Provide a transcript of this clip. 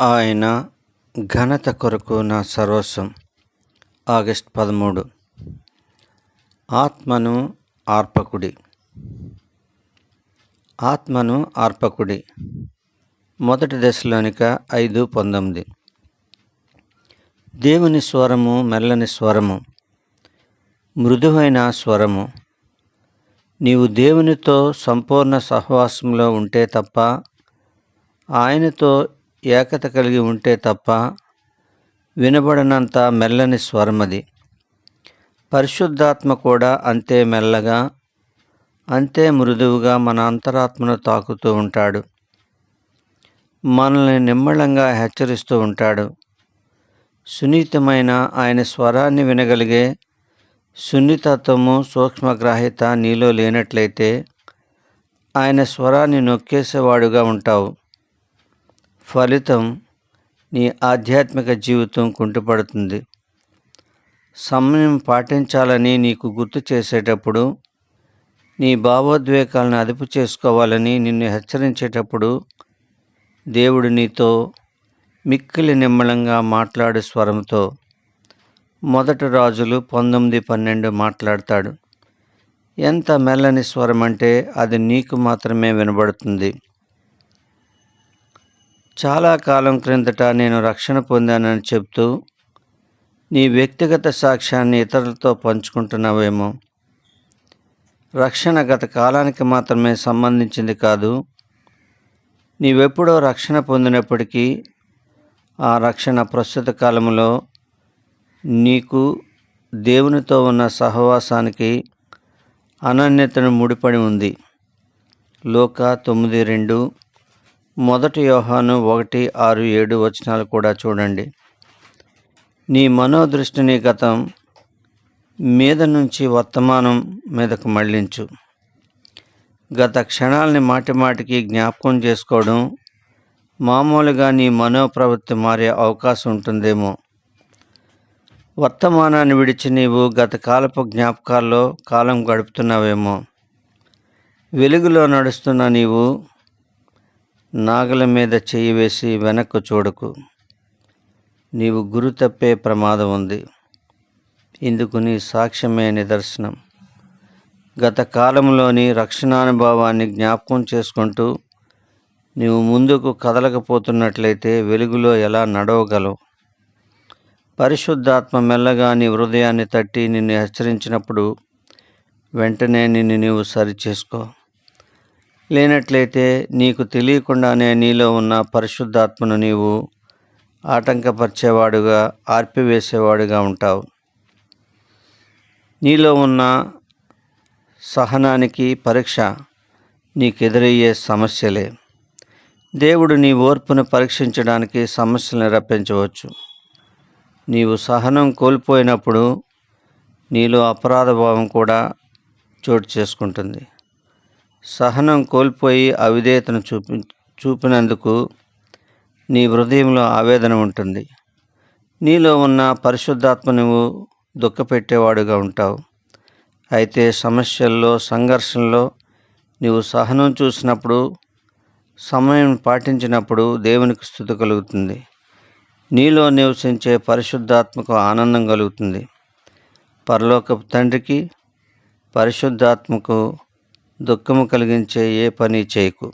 ఆయన ఘనత కొరకు నా సర్వస్వం. ఆగస్ట్ పదమూడు. ఆత్మను ఆర్పకుడి. ఆత్మను ఆర్పకుడి. మొదటి దశలోనిక ఐదు పంతొమ్మిది. దేవుని స్వరము మెల్లని స్వరము. మృదువైన స్వరము. నీవు దేవునితో సంపూర్ణ సహవాసంలో ఉంటే తప్ప ఆయనతో ఏకత కలిగి ఉంటే తప్ప వినబడనంత మెల్లని స్వరమది. పరిశుద్ధాత్మ కూడా అంతే మెల్లగా అంతే మృదువుగా మన అంతరాత్మను తాకుతూ ఉంటాడు. మనల్ని నిమ్మళంగా హెచ్చరిస్తూ ఉంటాడు. సున్నితమైన ఆయన స్వరాన్ని వినగలిగే సున్నితత్వము సూక్ష్మగ్రాహిత నీలో లేనట్లయితే ఆయన స్వరాన్ని నొక్కేసేవాడుగా ఉంటావు. ఫలితం నీ ఆధ్యాత్మిక జీవితం కుంటుపడుతుంది. సమయం పాటించాలని నీకు గుర్తు చేసేటప్పుడు నీ భావోద్వేగాలను అదుపు చేసుకోవాలని నిన్ను హెచ్చరించేటప్పుడు దేవుడు నీతో మిక్కిలి నిమ్మలంగా మాట్లాడు స్వరంతో మొదటి రాజులు పంతొమ్మిది పన్నెండు మాట్లాడతాడు. ఎంత మెల్లని స్వరం అంటే అది నీకు మాత్రమే వినబడుతుంది. చాలా కాలం క్రిందట నేను రక్షణ పొందానని చెప్తూ నీ వ్యక్తిగత సాక్ష్యాన్ని ఇతరులతో పంచుకుంటున్నావేమో. రక్షణ గత కాలానికి మాత్రమే సంబంధించింది కాదు నీవెప్పుడో రక్షణ పొందినప్పటికీ ఆ రక్షణ ప్రస్తుత కాలంలో నీకు దేవునితో ఉన్న సహవాసానికి అనన్యతను ముడిపడి ఉంది. లోక తొమ్మిది రెండు మొదటి యోహాను ఒకటి ఆరు ఏడు వచనాలు కూడా చూడండి. నీ మనోదృష్టిని గతం మీద నుంచి వర్తమానం మీదకు మళ్ళించు. గత క్షణాలని మాటిమాటికి జ్ఞాపకం చేసుకోవడం మామూలుగా నీ మనోప్రవృత్తి మారే అవకాశం ఉంటుందేమో. వర్తమానాన్ని విడిచి నీవు గత కాలపు జ్ఞాపకాల్లో కాలం గడుపుతున్నావేమో. వెలుగులో నడుస్తున్న నీవు నాగల మీద చెయ్యి వేసి వెనక్కు చూడకు. నీవు గురు తప్పే ప్రమాదం ఉంది. ఇందుకు నీ సాక్ష్యమే నిదర్శనం. గత కాలంలోని రక్షణానుభవాన్ని జ్ఞాపకం చేసుకుంటూ నీవు ముందుకు కదలకపోతున్నట్లయితే వెలుగులో ఎలా నడవగలవు? పరిశుద్ధాత్మ మెల్లగా నీ హృదయాన్ని తట్టి నిన్ను హెచ్చరించినప్పుడు వెంటనే నిన్ను నీవు సరిచేసుకో. లేనట్లయితే నీకు తెలియకుండానే నీలో ఉన్న పరిశుద్ధాత్మను నీవు ఆటంకపరిచేవాడుగా ఆర్పివేసేవాడుగా ఉంటావు. నీలో ఉన్న సహనానికి పరీక్ష నీకు ఎదురయ్యే సమస్యలే. దేవుడు నీ ఓర్పును పరీక్షించడానికి సమస్యలను రప్పించవచ్చు. నీవు సహనం కోల్పోయినప్పుడు నీలో అపరాధ భావం కూడా చోటు చేసుకుంటుంది. సహనం కోల్పోయి అవిధేయతను చూపి చూపినందుకు నీ హృదయంలో ఆవేదన ఉంటుంది. నీలో ఉన్న పరిశుద్ధాత్మ నువ్వు దుఃఖపెట్టేవాడుగా ఉంటావు. అయితే సమస్యల్లో సంఘర్షణలో నీవు సహనం చూసినప్పుడు సమయం పాటించినప్పుడు దేవునికి స్థుతి కలుగుతుంది. నీలో నివసించే పరిశుద్ధాత్మకు ఆనందం కలుగుతుంది. పరలోకపు తండ్రికి పరిశుద్ధాత్మకు దుఃఖము కలిగించే ఏ పని చేయకు.